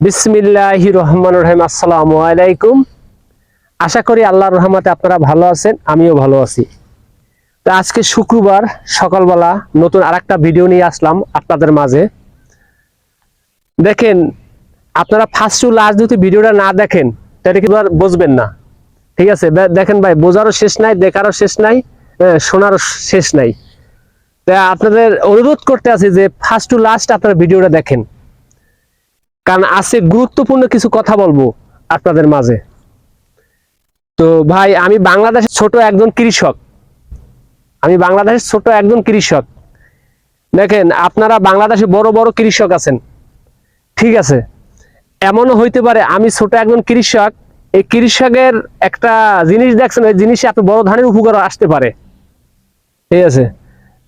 বিসমিল্লাহ রহমান রহিম, আসসালামু আলাইকুম। আশা করি আল্লাহর রহমতে আপনারা ভালো আছেন, আমিও ভালো আছি। তো আজকে শুক্রবার, সকালবেলা নতুন আরেকটা ভিডিও নিয়ে আসলাম আপনাদের মাঝে। দেখেন, আপনারা ফার্স্ট টু লাস্ট যদি ভিডিওটা না দেখেন, তাহলে কিন্তু আর বুঝবেন না। ঠিক আছে? দেখেন ভাই, বোঝারও শেষ নাই, দেখারও শেষ নাই শোনারও শেষ নাই। তা আপনাদের অনুরোধ করতে আছি যে ফার্স্ট টু লাস্ট আপনারা ভিডিওটা দেখেন। কারণ আছে গুরুত্বপূর্ণ কিছু কথা বলব আপনাদের মাঝে। তো ভাই, আমি বাংলাদেশের ছোট একজন কৃষক। আমি বাংলাদেশের ছোট একজন কৃষক। দেখেন, আপনারা বাংলাদেশে বড় বড় কৃষক আছেন। ঠিক আছে? এমনও হইতে পারে আমি ছোট একজন কৃষক, এই কৃষকের একটা জিনিস দেখছেন, ওই জিনিসে আপনি বড় ধানের উপকার আসতে পারে। ঠিক আছে?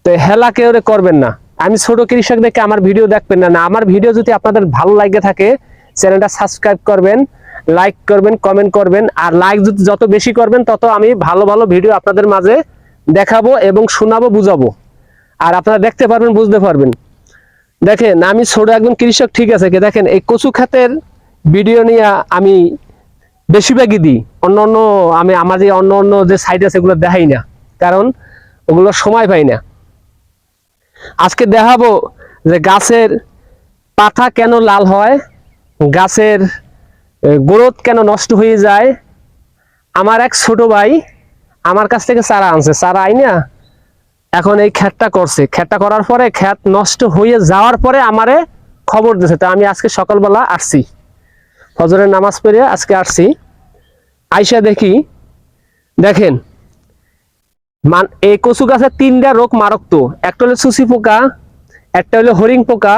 তো হেলা কেউ করবেন না। আমি ছোট কৃষক দেখে আমার ভিডিও দেখবেন না না, আমার ভিডিও যদি আপনাদের ভালো লাগে থাকে, চ্যানেলটা সাবস্ক্রাইব করবেন লাইক করবেন কমেন্ট করবেন, আর লাইক যত বেশি করবেন, তত আমি ভালো ভালো ভিডিও আপনাদের মাঝে দেখাবো এবং শোনাবো, বুঝাবো। আর আপনারা দেখতে পারবেন, বুঝতে পারবেন। দেখেন, আমি ছোট একজন কৃষক, ঠিক আছে দেখেন, এই কচু খাতের ভিডিও নিয়ে আমি বেশিরভাগই দিই। অন্য অন্য আমি, আমার যে অন্য অন্য যে সাইড আছে, এগুলো দেখাই না। কারণ ওগুলো সময় পাই না। আজকে দেখাবো যে গাছের পাতা কেন লাল হয়, গাছের গ্রোথ কেন নষ্ট হয়ে যায়। আমার এক ছোট ভাই আমার কাছ থেকে চারা আনছে, চারা আই না এখন এই খ্যাতটা করছে। খ্যাতটা করার পরে খ্যাত নষ্ট হয়ে যাওয়ার পরে আমারে খবর দিয়েছে তা আমি আজকে সকালবেলা আসছি। ফজরের নামাজ পড়ে আজকে আসছি। আইসা দেখি, দেখেন মান, এই কচু গাছের তিনটা রোগ মারক্ত একটা হলো সুসি পোকা, একটা হলো হরিং পোকা,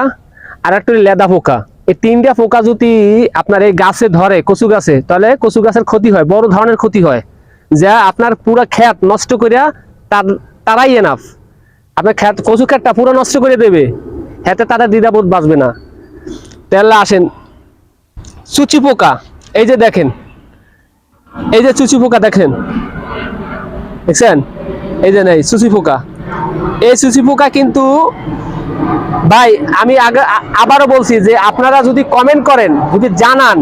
আর একটা হলো লেদা পোকা। এই তিনটা পোকা যদি আপনার এই গাছে ধরে, কচু গাছে, তাহলে কচু গাছের ক্ষতি হয়, বড় ধরনের ক্ষতি হয়। যা আপনার পুরো ক্ষেত নষ্ট করিয়া তার, তারাই এনাফ আপনার ক্ষেত, কচু ক্ষেতটা পুরো নষ্ট করে দেবে। হাতে তাদের দ্বিধাবোধ বাঁচবে না। তেল্লা আসেন। চুচি পোকা, এই যে দেখেন। এই যে চুচি পোকা দেখেন। দেখছেন? এই যে নেই সুসি পোকা এই সুসি পোকা কিন্তু, ভাই, আমি আগে আবারও বলছি যে আপনারা যদি কমেন্ট করেন, যদি জানান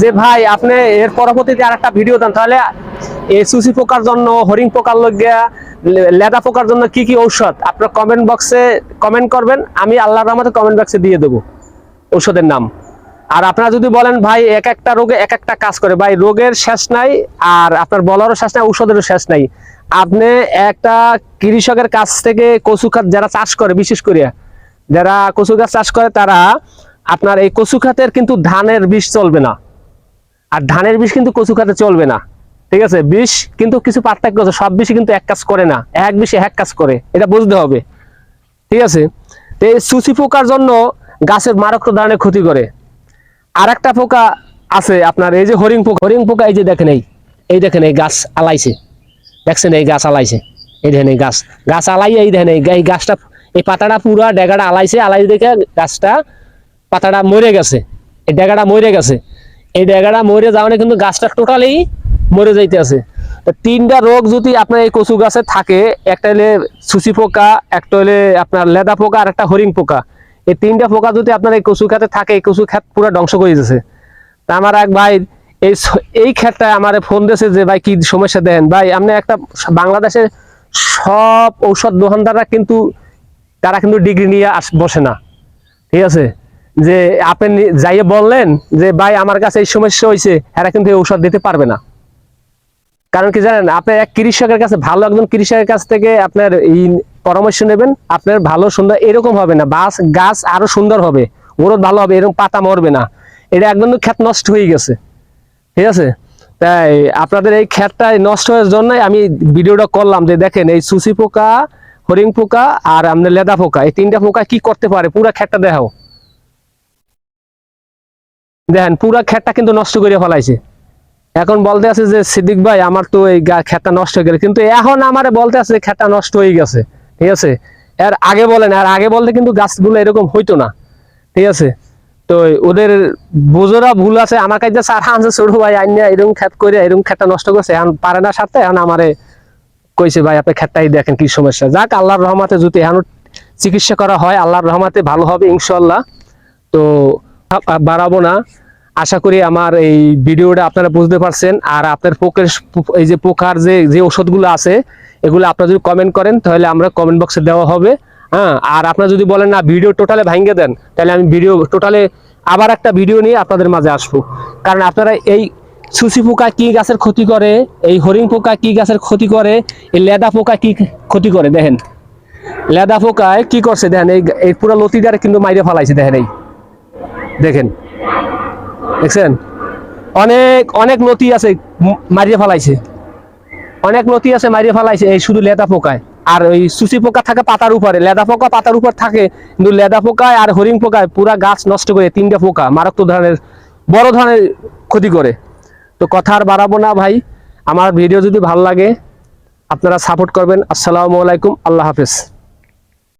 যে ভাই, আপনি এর পরবর্তীতে আর একটা ভিডিও দেন, তাহলে এই সুসি পোকার জন্য হরিং পোকার লজ্ঞা লেদা পোকার জন্য কি কি ঔষধ, আপনার কমেন্ট বক্সে কমেন্ট করবেন, আমি আল্লাহর রহমতে কমেন্ট বক্সে দিয়ে দেবো ঔষধের নাম। আর আপনারা যদি বলেন, ভাই, এক একটা রোগে এক একটা কাজ করে, ভাই, রোগের শেষ নাই, আর আপনার বলারও শেষ নাই, ঔষধেরও শেষ নাই আপনি একটা কৃষকের কাছ থেকে কচু খাত যারা চাষ করে, বিশেষ করে যারা কচু গাছ চাষ করে, তারা আপনার এই কচু খাতের কিন্তু ধানের বিষ চলবে না। আর ধানের বিষ কিন্তু কচু খাতে চলবে না। ঠিক আছে? বিষ কিন্তু কিছু পার্থক্য আছে। সব বিষই কিন্তু এক কাজ করে না। এক বিষে এক কাজ করে। এটা বুঝতে হবে। ঠিক আছে? এই সুচি পোকার জন্য গাছের মারাত্মক ধরনের ক্ষতি করে। আর একটা পোকা আছে আপনার, এই যে হরিং পোকা। হরিং পোকা এই যে দেখেন, এই এই দেখেন, এই গাছ আলাইছে। দেখছেন এই গাছ আলাইছে। এই দেখেন এই গাছ। গাছ আলাই, এই দেখেন এই গাছটা, এই পাতাটা পুরা ডেগাটা আলাইছে, আলাই দেখে গাছটা, পাতাটা মরে গেছে। এই ডেগাটা মরে গেছে। এই ডেগাটা মরে যাওয়ানে কিন্তু গাছটা টোটালি মরে যাইতে আছে। তিনটা রোগ যদি আপনার এই কচু গাছে থাকে, একটা হলে সুচি পোকা, একটা হলে আপনার লেদা পোকা, আর একটা হরিং পোকা। এই তিনটা পোকা যদি আপনার এই কচু খাতে থাকে, এই কচু খাত পুরো ধ্বংস করে দিতেছে। তা আমার এক ভাই এই এই ক্ষেত্রে আমার ফোন দিয়েছে যে, ভাই, কি সমস্যা দেন? ভাই আপনি একটা বাংলাদেশের সব ঔষধ দোকানদাররা কিন্তু, তারা কিন্তু ডিগ্রি নিয়ে আস, বসে না। ঠিক আছে? যে, আপনি যাইয়ে বললেন যে, ভাই, আমার কাছে এই সমস্যা হয়েছে এরা কিন্তু এই ঔষধ দিতে পারবে না। কারণ কি জানেন, আপনি এক কৃষকের কাছে, ভালো একজন কৃষকের কাছ থেকে আপনার এই পরামর্শ নেবেন, আপনার ভালো, সুন্দর, এরকম হবে না। বাস, গাছ আরও সুন্দর হবে গ্রোথ ভালো হবে, এরকম পাতা মরবে না। এটা একদম ক্ষেত নষ্ট হয়ে গেছে। ঠিক আছে? তাই আপনাদের এই ক্ষেতটা নষ্ট হওয়ার জন্যই আমি ভিডিওটা করলাম যে দেখেন, এই সুসি পোকা হরিং পোকা আর আপনার লেদা পোকা, এই তিনটা পোকা কি করতে পারে? পুরা ক্ষেতটা দেখাও। দেখেন, পুরা ক্ষেতটা কিন্তু নষ্ট করে ফেলাইছে। এখন বলতে আছে যে সিদ্দিক ভাই, আমার তো এই ক্ষেতটা নষ্ট হয়ে গেল। কিন্তু এখন আমার বলতে আছে যে নষ্ট হয়ে গেছে। ঠিক আছে? এর আগে বলেন, আর আগে বলতে কিন্তু গাছগুলো এরকম হইতো না। ঠিক আছে? তো ওদের বোঝোরা ভুল আছে, আমার কাছে সার আনছে ছোট ভাই, আইনা এরকম ক্ষেত করে, এরকম ক্ষেতটা নষ্ট করছে, এখন পারে না সারতে, এখন আমারে কইছে, ভাই, আপনি ক্ষেতটাই দেখেন কি সমস্যা। যাক, আল্লাহর রহমাতে যদি এখন চিকিৎসা করা হয়, আল্লাহর রহমাতে ভালো হবে ইনশাল্লাহ তো বাড়াবো না। আশা করি আমার এই ভিডিওটা আপনারা বুঝতে পারছেন। আর আপনার পোকের এই যে পোকার যে যে ওষুধগুলো আছে, এগুলো আপনারা যদি কমেন্ট করেন, তাহলে আমরা কমেন্ট বক্সে দেওয়া হবে। হ্যাঁ আর আপনারা যদি বলেন না ভিডিও টোটালে ভাঙ্গে দেন, তাহলে আমি ভিডিও টোটালে আবার একটা ভিডিও নিয়ে আপনাদের মাঝে আসব। কারণ আপনারা এই সুসি পোকা কি গাছের ক্ষতি করে, এই হরিণ পোকা কি গাছের ক্ষতি করে, এই লেদা পোকা কি ক্ষতি করে, দেখেন। লেদা পোকায় কি করছে, দেখেন, এই এই পুরো লতিটারে কিন্তু মাইরে ফেলাইছে, দেখেন এই। দেখেন। দেখছেন? অনেক অনেক নতি আছে মারিয়ে ফেলাইছে। অনেক নতি আছে মারিয়ে ফেলাইছে, এই শুধু লেদা পোকায়। আর ওই সুচি পোকা থাকে পাতার উপরে, লেদা পোকা পাতার উপর থাকে, কিন্তু লেদা পোকায় আর হরিং পোকায় পুরা গাছ নষ্ট করে তিনটা পোকা মারাত্মক ধরনের, বড় ধরনের ক্ষতি করে। তো কথা আর বাড়াবো না ভাই, আমার ভিডিও যদি ভালো লাগে, আপনারা সাপোর্ট করবেন। আসসালামু আলাইকুম, আল্লাহ হাফেজ।